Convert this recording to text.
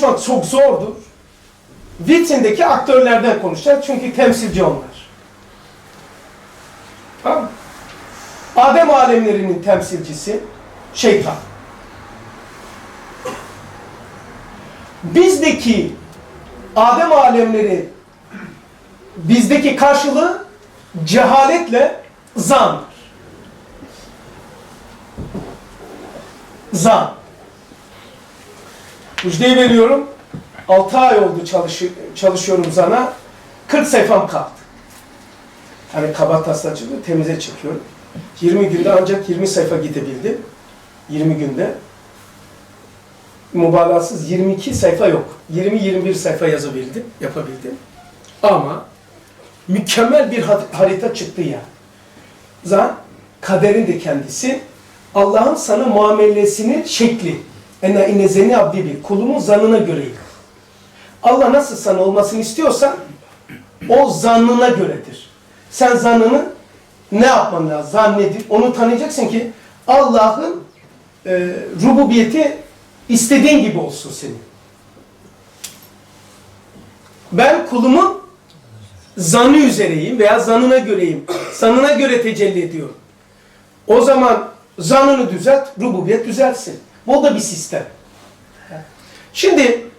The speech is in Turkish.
konuşmak çok zordur. Vitrindeki aktörlerden konuşacağız çünkü temsilci onlar. Tamam? Adem alemlerinin temsilcisi şeytan. Bizdeki Adem alemleri bizdeki karşılığı cehaletle zandır. Zan. Müjdeyi veriyorum. 6 ay oldu çalışı- çalışıyorum zana. 40 sayfam kaldı. Hani kaba taslacılığı temize çekiyorum. 20 günde ancak 20 sayfa gidebildim. 20 günde. Mübalağasız 22 sayfa yok. 20-21 sayfa yazabildim, yapabildim. Ama mükemmel bir harita çıktı ya. Zan, kaderin de kendisi. Allah'ın sana muamelesinin şekli. Ena inezeni abdi bir. Kulumun zanına göreyim. Allah nasıl sana olmasını istiyorsa o zannına göredir. Sen zannını ne yapman lazım? Zan nedir? Onu tanıyacaksın ki Allah'ın e, rububiyeti istediğin gibi olsun senin. Ben kulumun zanı üzereyim veya zanına göreyim. Zanına göre tecelli ediyorum. O zaman zanını düzelt, rububiyet düzelsin. Bu da bir sistem. Şimdi